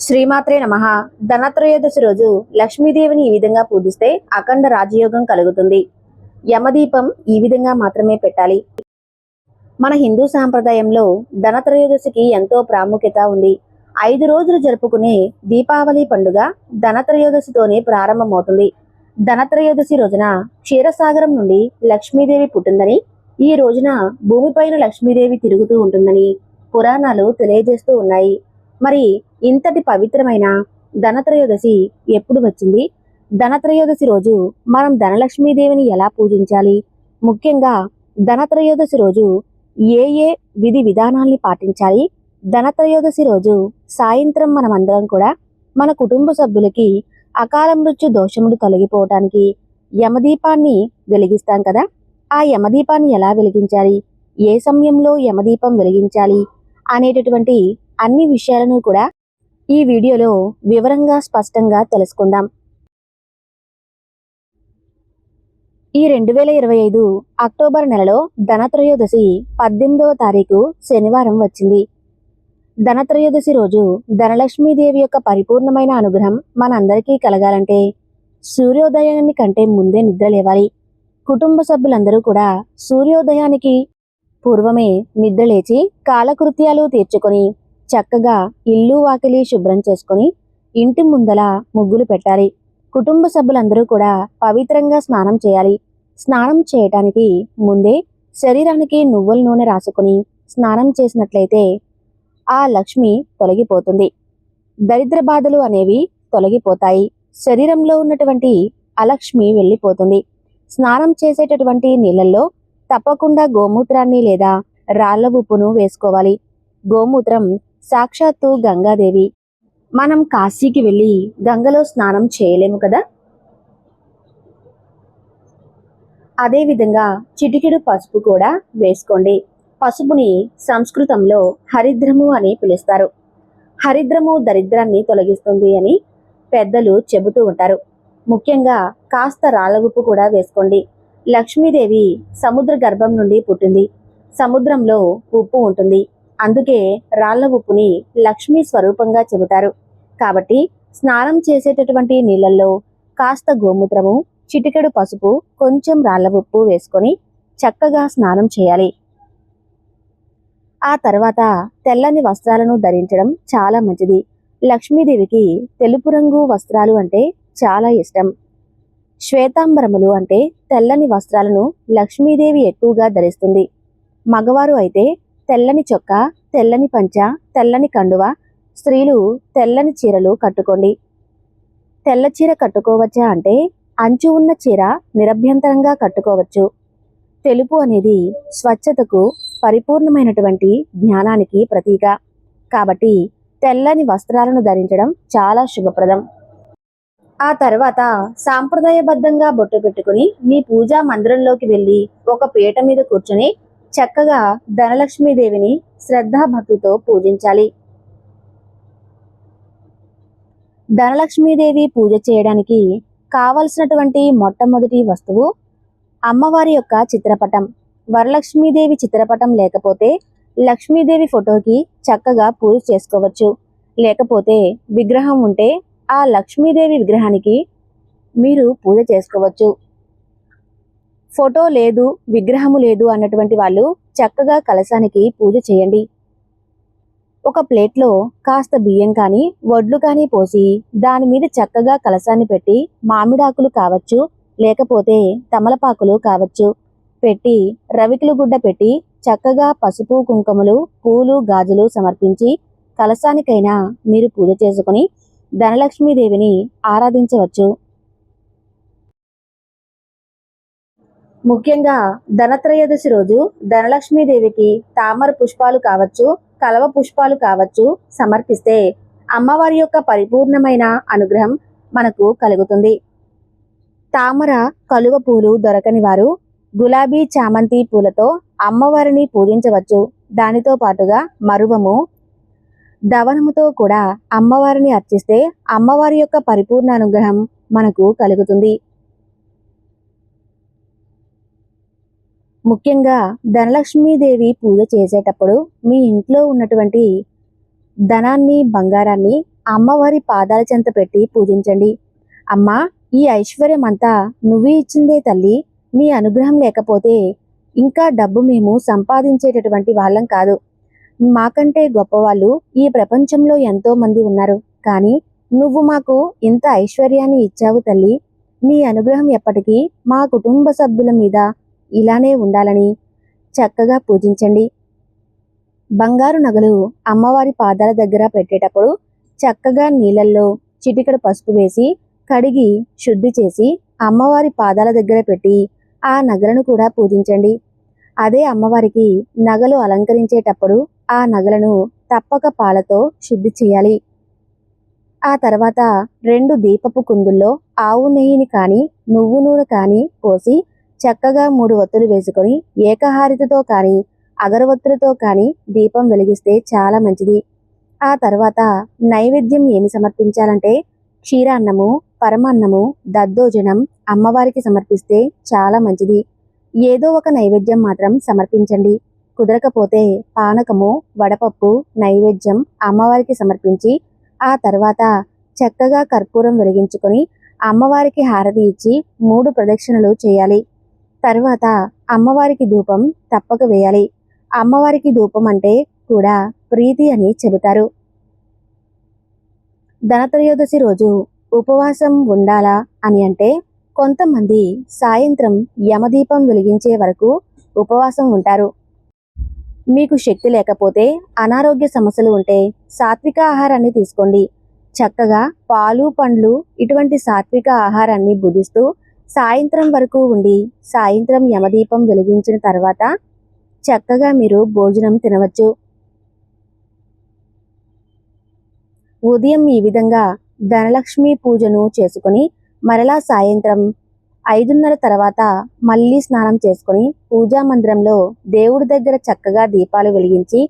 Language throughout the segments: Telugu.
శ్రీమాత్రే నమ. ధనత్రయోదశి రోజు లక్ష్మీదేవిని ఈ విధంగా పూజిస్తే అఖండ రాజయోగం కలుగుతుంది. యమదీపం ఈ విధంగా మాత్రమే పెట్టాలి. మన హిందూ సాంప్రదాయంలో ధనత్రయోదశికి ఎంతో ప్రాముఖ్యత ఉంది. ఐదు రోజులు జరుపుకునే దీపావళి పండుగ ధనత్రయోదశితోనే ప్రారంభమవుతుంది. ధనత్రయోదశి రోజున క్షీరసాగరం నుండి లక్ష్మీదేవి పుట్టిందని ఈ రోజున భూమిపైన లక్ష్మీదేవి తిరుగుతూ ఉంటుందని పురాణాలు తెలియజేస్తూ ఉన్నాయి. మరి ఇంతటి పవిత్రమైన ధనత్రయోదశి ఎప్పుడు వచ్చింది? ధనత్రయోదశి రోజు మనం ధనలక్ష్మీదేవిని ఎలా పూజించాలి? ముఖ్యంగా ధనత్రయోదశి రోజు ఏ ఏ విధి విధానాల్ని పాటించాలి? ధనత్రయోదశి రోజు సాయంత్రం మనమందరం కూడా మన కుటుంబ సభ్యులకి అకాల మృత్యు దోషములు తొలగిపోవటానికి యమదీపాన్ని వెలిగిస్తాం కదా? ఆ యమదీపాన్ని ఎలా వెలిగించాలి? ఏ సమయంలో యమదీపం వెలిగించాలి? అనేటటువంటి అన్ని విషయాలను కూడా ఈ వీడియోలో వివరంగా స్పష్టంగా తెలుసుకుందాం. ఈ రెండు వేల ఇరవై ఐదు అక్టోబర్ నెలలో ధనత్రయోదశి పద్దెనిమిదవ తారీఖు శనివారం వచ్చింది. ధనత్రయోదశి రోజు ధనలక్ష్మీదేవి యొక్క పరిపూర్ణమైన అనుగ్రహం మనందరికీ కలగాలంటే సూర్యోదయాన్ని కంటే ముందే నిద్ర లేవాలి. కుటుంబ సభ్యులందరూ కూడా సూర్యోదయానికి పూర్వమే నిద్రలేచి కాలకృత్యాలు తీర్చుకొని చక్కగా ఇల్లు వాకిలి శుభ్రం చేసుకొని ఇంటి ముందల ముగ్గులు పెట్టాలి. కుటుంబ సభ్యులందరూ కూడా పవిత్రంగా స్నానం చేయాలి. స్నానం చేయటానికి ముందే శరీరానికి నువ్వుల నూనె రాసుకొని స్నానం చేసినట్లయితే ఆ లక్ష్మి తొలగిపోతుంది. దరిద్ర బాధలు అనేవి తొలగిపోతాయి. శరీరంలో ఉన్నటువంటి అలక్ష్మి వెళ్ళిపోతుంది. స్నానం చేసేటటువంటి నీళ్ళల్లో తప్పకుండా గోమూత్రాన్ని లేదా రాళ్ళ ఉప్పును వేసుకోవాలి. గోమూత్రం సాక్షాత్తు గంగాదేవి. మనం కాశీకి వెళ్ళి గంగలో స్నానం చేయలేము కదా? అదేవిధంగా చిటికెడు పసుపు కూడా వేసుకోండి. పసుపుని సంస్కృతంలో హరిద్రము అని పిలుస్తారు. హరిద్రము దరిద్రాన్ని తొలగిస్తుంది అని పెద్దలు చెబుతూ ఉంటారు. ముఖ్యంగా కాస్త రాళ్ళ ఉప్పు కూడా వేసుకోండి. లక్ష్మీదేవి సముద్ర గర్భం నుండి పుట్టింది. సముద్రంలో ఉప్పు ఉంటుంది. అందుకే రాళ్ళ ఉప్పుని లక్ష్మీ స్వరూపంగా చెబుతారు. కాబట్టి స్నానం చేసేటటువంటి నీళ్ళల్లో కాస్త గోమూత్రము చిటికెడు పసుపు కొంచెం రాళ్ళ ఉప్పు వేసుకొని చక్కగా స్నానం చేయాలి. ఆ తర్వాత తెల్లని వస్త్రాలను ధరించడం చాలా మంచిది. లక్ష్మీదేవికి తెలుపు రంగు వస్త్రాలు అంటే చాలా ఇష్టం. శ్వేతాంబరములు అంటే తెల్లని వస్త్రాలను లక్ష్మీదేవి ఎక్కువగా ధరిస్తుంది. మగవారు అయితే తెల్లని చొక్కా తెల్లని పంచ తెల్లని కండువ. స్త్రీలు తెల్లని చీరలు కట్టుకోండి. తెల్ల చీర కట్టుకోవచ్చా అంటే అంచు ఉన్న చీర నిరభ్యంతరంగా కట్టుకోవచ్చు. తెలుపు అనేది స్వచ్ఛతకు పరిపూర్ణమైనటువంటి జ్ఞానానికి ప్రతీక. కాబట్టి తెల్లని వస్త్రాలను ధరించడం చాలా శుభప్రదం. ఆ తర్వాత సాంప్రదాయబద్ధంగా బొట్టు పెట్టుకుని మీ పూజా మందిరంలోకి వెళ్ళి ఒక పీట మీద కూర్చుని చక్కగా ధనలక్ష్మీదేవిని శ్రద్ధాభక్తితో పూజించాలి. ధనలక్ష్మీదేవి పూజ చేయడానికి కావలసినటువంటి మొట్టమొదటి వస్తువు అమ్మవారి యొక్క చిత్రపటం. వరలక్ష్మీదేవి చిత్రపటం లేకపోతే లక్ష్మీదేవి ఫోటోకి చక్కగా పూజ చేసుకోవచ్చు. లేకపోతే విగ్రహం ఉంటే ఆ లక్ష్మీదేవి విగ్రహానికి మీరు పూజ చేసుకోవచ్చు. ఫోటో లేదు విగ్రహము లేదు అన్నటువంటి వాళ్ళు చక్కగా కలశానికి పూజ చేయండి. ఒక ప్లేట్లో కాస్త బియ్యం కానీ వడ్లు కానీ పోసి దాని మీద చక్కగా కలశాన్ని పెట్టి మామిడాకులు కావచ్చు లేకపోతే తమలపాకులు కావచ్చు పెట్టి రవికిలు గుడ్డ పెట్టి చక్కగా పసుపు కుంకుమలు పూలు గాజులు సమర్పించి కలశానికైనా మీరు పూజ చేసుకుని ధనలక్ష్మీదేవిని ఆరాధించవచ్చు. ముఖ్యంగా ధనత్రయోదశి రోజు ధనలక్ష్మీదేవికి తామర పుష్పాలు కావచ్చు కలవ పుష్పాలు కావచ్చు సమర్పిస్తే అమ్మవారి యొక్క పరిపూర్ణమైన అనుగ్రహం మనకు కలుగుతుంది. తామర కలువ పూలు దొరకని వారు గులాబీ చామంతి పూలతో అమ్మవారిని పూజించవచ్చు. దానితో పాటుగా మరువము దవనముతో కూడా అమ్మవారిని అర్చిస్తే అమ్మవారి యొక్క పరిపూర్ణ అనుగ్రహం మనకు కలుగుతుంది. ముఖ్యంగా ధనలక్ష్మీదేవి పూజ చేసేటప్పుడు మీ ఇంట్లో ఉన్నటువంటి ధనాన్ని బంగారాన్ని అమ్మవారి పాదాల చెంత పెట్టి పూజించండి. అమ్మా ఈ ఐశ్వర్యం అంతా నువ్వే ఇచ్చిందే తల్లి. నీ అనుగ్రహం లేకపోతే ఇంకా డబ్బు మేము సంపాదించేటటువంటి వాళ్ళం కాదు. మాకంటే గొప్పవాళ్ళు ఈ ప్రపంచంలో ఎంతో మంది ఉన్నారు. కానీ నువ్వు మాకు ఇంత ఐశ్వర్యాన్ని ఇచ్చావు తల్లి. నీ అనుగ్రహం ఎప్పటికీ మా కుటుంబ సభ్యుల మీద ఇలానే ఉండాలని చక్కగా పూజించండి. బంగారు నగలు అమ్మవారి పాదాల దగ్గర పెట్టేటప్పుడు చక్కగా నీళ్ళల్లో చిటికడ పసుపు వేసి కడిగి శుద్ధి చేసి అమ్మవారి పాదాల దగ్గర పెట్టి ఆ నగలను కూడా పూజించండి. అదే అమ్మవారికి నగలు అలంకరించేటప్పుడు ఆ నగలను తప్పక పాలతో శుద్ధి చేయాలి. ఆ తర్వాత రెండు దీపపు కుందుల్లో ఆవు నెయ్యిని కానీ నువ్వు నూనె కానీ పోసి చక్కగా మూడు ఒత్తులు వేసుకొని ఏకహారితతో కానీ అగరవత్తులతో కానీ దీపం వెలిగిస్తే చాలా మంచిది. ఆ తర్వాత నైవేద్యం ఏమి సమర్పించాలంటే క్షీరాన్నము పరమాన్నము దద్దోజనం అమ్మవారికి సమర్పిస్తే చాలా మంచిది. ఏదో ఒక నైవేద్యం మాత్రం సమర్పించండి. కుదరకపోతే పానకము వడపప్పు నైవేద్యం అమ్మవారికి సమర్పించి ఆ తర్వాత చక్కగా కర్పూరం వెలిగించుకొని అమ్మవారికి హారతి ఇచ్చి మూడు ప్రదక్షిణలు చేయాలి. తర్వాత అమ్మవారికి ధూపం తప్పక వేయాలి. అమ్మవారికి ధూపం అంటే కూడా ప్రీతి అని చెబుతారు. ధనత్రయోదశి రోజు ఉపవాసం ఉండాలా అని అంటే కొంతమంది సాయంత్రం యమదీపం వెలిగించే వరకు ఉపవాసం ఉంటారు. మీకు శక్తి లేకపోతే అనారోగ్య సమస్యలు ఉంటే సాత్విక ఆహారాన్ని తీసుకోండి. చక్కగా పాలు పండ్లు ఇటువంటి సాత్విక ఆహారాన్ని బుధిస్తూ సాయంత్రం వరకు ఉండి సాయంత్రం యమదీపం వెలిగించిన తర్వాత చక్కగా మీరు భోజనం తినవచ్చు. ఉదయం ఈ విధంగా ధనలక్ష్మి పూజను చేసుకొని మరలా సాయంత్రం ఐదున్నర తర్వాత మళ్ళీ స్నానం చేసుకొని పూజా మందిరంలో దేవుడి దగ్గర చక్కగా దీపాలు వెలిగించి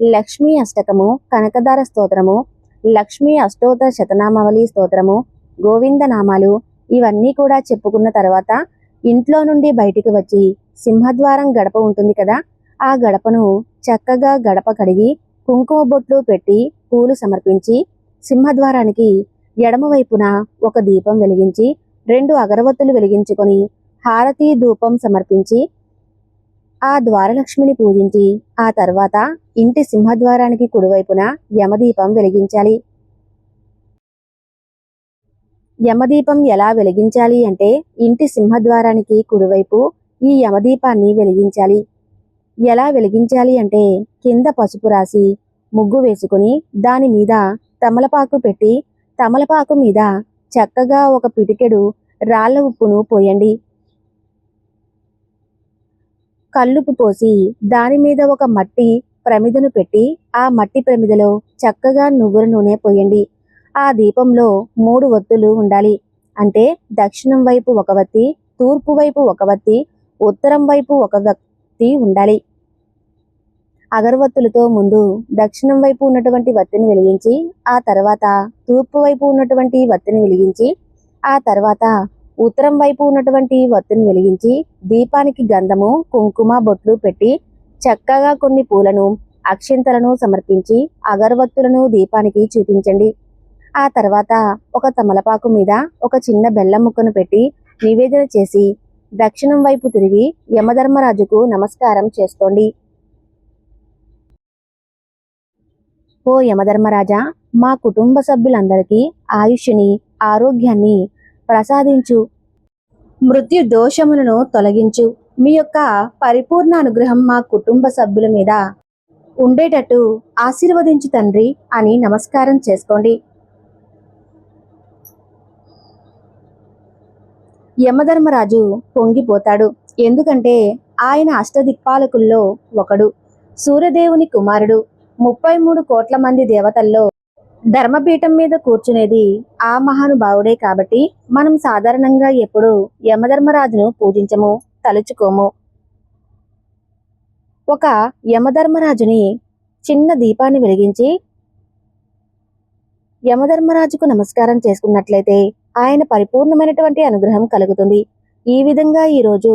లక్ష్మీ అష్టకము కనకదార స్తోత్రము లక్ష్మీ అష్టోత్తర శతనామావళి స్తోత్రము గోవింద నామాలు ఇవన్నీ కూడా చెప్పుకున్న తర్వాత ఇంట్లో నుండి బయటికి వచ్చి సింహద్వారం గడప ఉంటుంది కదా ఆ గడపను చక్కగా గడప కడిగి కుంకుమ బొట్లు పెట్టి పూలు సమర్పించి సింహద్వారానికి ఎడమ వైపున ఒక దీపం వెలిగించి రెండు అగరవత్తులు వెలిగించుకొని హారతి ధూపం సమర్పించి ఆ ద్వారలక్ష్మిని పూజించి ఆ తర్వాత ఇంటి సింహద్వారానికి కుడివైపున యమదీపం వెలిగించాలి. యమదీపం ఎలా వెలిగించాలి అంటే ఇంటి సింహద్వారానికి కుడివైపు ఈ యమదీపాన్ని వెలిగించాలి. ఎలా వెలిగించాలి అంటే కింద పసుపు రాసి ముగ్గు వేసుకుని దాని మీద తమలపాకు పెట్టి తమలపాకు మీద చక్కగా ఒక పిటికెడు రాళ్ళ ఉప్పును పోయండి. కల్లుపు పోసి దాని మీద ఒక మట్టి ప్రమిదను పెట్టి ఆ మట్టి ప్రమిదలో చక్కగా నువ్వుల నూనె పోయండి. ఆ దీపంలో మూడు ఒత్తులు ఉండాలి. అంటే దక్షిణం వైపు ఒక వత్తి తూర్పు వైపు ఒక వత్తి ఉత్తరం వైపు ఒక వత్తి ఉండాలి. అగరవత్తులతో ముందు దక్షిణం వైపు ఉన్నటువంటి వత్తిని వెలిగించి ఆ తర్వాత తూర్పు వైపు ఉన్నటువంటి వత్తిని వెలిగించి ఆ తర్వాత ఉత్తరం వైపు ఉన్నటువంటి వత్తిని వెలిగించి దీపానికి గంధము కుంకుమ బొట్లు పెట్టి చక్కగా కొన్ని పూలను అక్షింతలను సమర్పించి అగరవత్తులను దీపానికి చూపించండి. ఆ తర్వాత ఒక తమలపాకు మీద ఒక చిన్న బెల్లం ముక్కను పెట్టి నివేదన చేసి దక్షిణం వైపు తిరిగి యమధర్మరాజుకు నమస్కారం చేసుకోండి ఓ యమధర్మరాజా మా కుటుంబ సభ్యులందరికీ ఆయుష్ని ఆరోగ్యాన్ని ప్రసాదించు. మృత్యు దోషములను తొలగించు. మీ యొక్క పరిపూర్ణ అనుగ్రహం మా కుటుంబ సభ్యుల మీద ఉండేటట్టు ఆశీర్వదించు తండ్రి అని నమస్కారం చేసుకోండి. యమధర్మరాజు పొంగిపోతాడు. ఎందుకంటే ఆయన అష్టదిక్పాలకుల్లో ఒకడు. సూర్యదేవుని కుమారుడు. ముప్పై మూడు కోట్ల మంది దేవతల్లో ధర్మపీఠం మీద కూర్చునేది ఆ మహానుభావుడే కాబట్టి మనం సాధారణంగా ఎప్పుడు యమధర్మరాజును పూజించము తలుచుకోము. ఒక యమధర్మరాజుని చిన్న దీపాన్ని వెలిగించి యమధర్మరాజుకు నమస్కారం చేసుకున్నట్లయితే ఆయన పరిపూర్ణమైనటువంటి అనుగ్రహం కలుగుతుంది. ఈ విధంగా ఈరోజు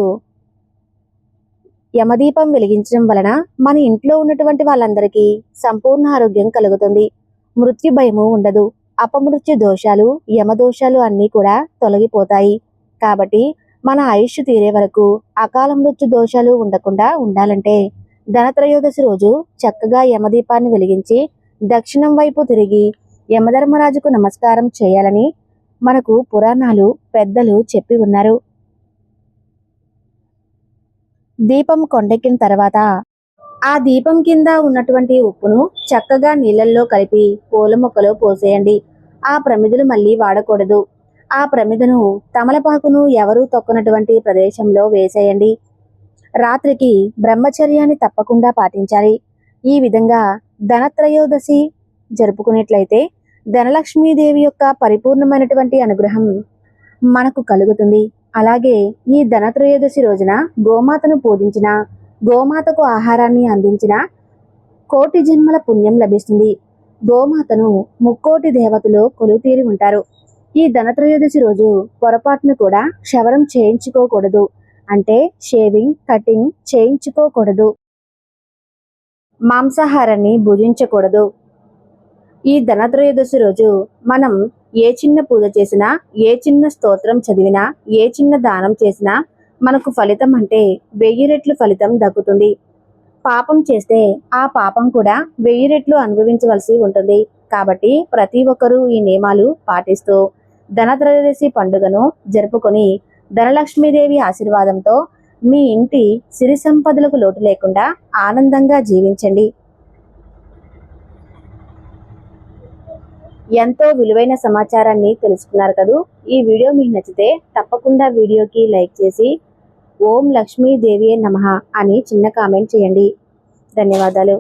యమదీపం వెలిగించడం వలన మన ఇంట్లో ఉన్నటువంటి వాళ్ళందరికీ సంపూర్ణ ఆరోగ్యం కలుగుతుంది. మృత్యు భయము ఉండదు. అపమృత్యు దోషాలు యమదోషాలు అన్నీ కూడా తొలగిపోతాయి. కాబట్టి మన ఆయుష్ తీరే వరకు అకాల మృత్యు దోషాలు ఉండకుండా ఉండాలంటే ధనత్రయోదశి రోజు చక్కగా యమదీపాన్ని వెలిగించి దక్షిణం వైపు తిరిగి యమధర్మరాజుకు నమస్కారం చేయాలని మనకు పురాణాలు పెద్దలు చెప్పి ఉన్నారు. దీపం కొండెక్కిన తర్వాత ఆ దీపం కింద ఉన్నటువంటి ఉప్పును చక్కగా నీళ్ళల్లో కలిపి పూల మొక్కలో పోసేయండి. ఆ ప్రమిదలు మళ్ళీ వాడకూడదు. ఆ ప్రమిదను తమలపాకును ఎవరూ తొక్కనటువంటి ప్రదేశంలో వేసేయండి. రాత్రికి బ్రహ్మచర్యాన్ని తప్పకుండా పాటించాలి. ఈ విధంగా ధనత్రయోదశి జరుపుకునేట్లయితే ధనలక్ష్మీదేవి యొక్క పరిపూర్ణమైనటువంటి అనుగ్రహం మనకు కలుగుతుంది. అలాగే ఈ ధనత్రయోదశి రోజున గోమాతను పూజించిన గోమాతకు ఆహారాన్ని అందించిన కోటి జన్మల పుణ్యం లభిస్తుంది. గోమాతను ముక్కోటి దేవతలు కొలుతీరి ఉంటారు. ఈ ధనత్రయోదశి రోజు పొరపాటును కూడా క్షవరం చేయించుకోకూడదు. అంటే షేవింగ్ కటింగ్ చేయించుకోకూడదు. మాంసాహారాన్ని భుజించకూడదు. ఈ ధనత్రయోదశి రోజు మనం ఏ చిన్న పూజ చేసినా ఏ చిన్న స్తోత్రం చదివినా ఏ చిన్న దానం చేసినా మనకు ఫలితం అంటే వెయ్యి రెట్లు ఫలితం దక్కుతుంది. పాపం చేస్తే ఆ పాపం కూడా వెయ్యి రెట్లు అనుభవించవలసి ఉంటుంది. కాబట్టి ప్రతి ఒక్కరూ ఈ నియమాలు పాటిస్తూ ధనత్రయోదశి పండుగను జరుపుకొని ధనలక్ష్మీదేవి ఆశీర్వాదంతో మీ ఇంటి సిరి సంపదలకు లోటు లేకుండా ఆనందంగా జీవించండి. ఎంతో విలువైన సమాచారాన్ని తెలుసుకున్నారు కదూ. ఈ వీడియో మీకు నచ్చితే తప్పకుండా వీడియోకి లైక్ చేసి ఓం లక్ష్మీదేవి నమః అని చిన్న కామెంట్ చేయండి. ధన్యవాదాలు.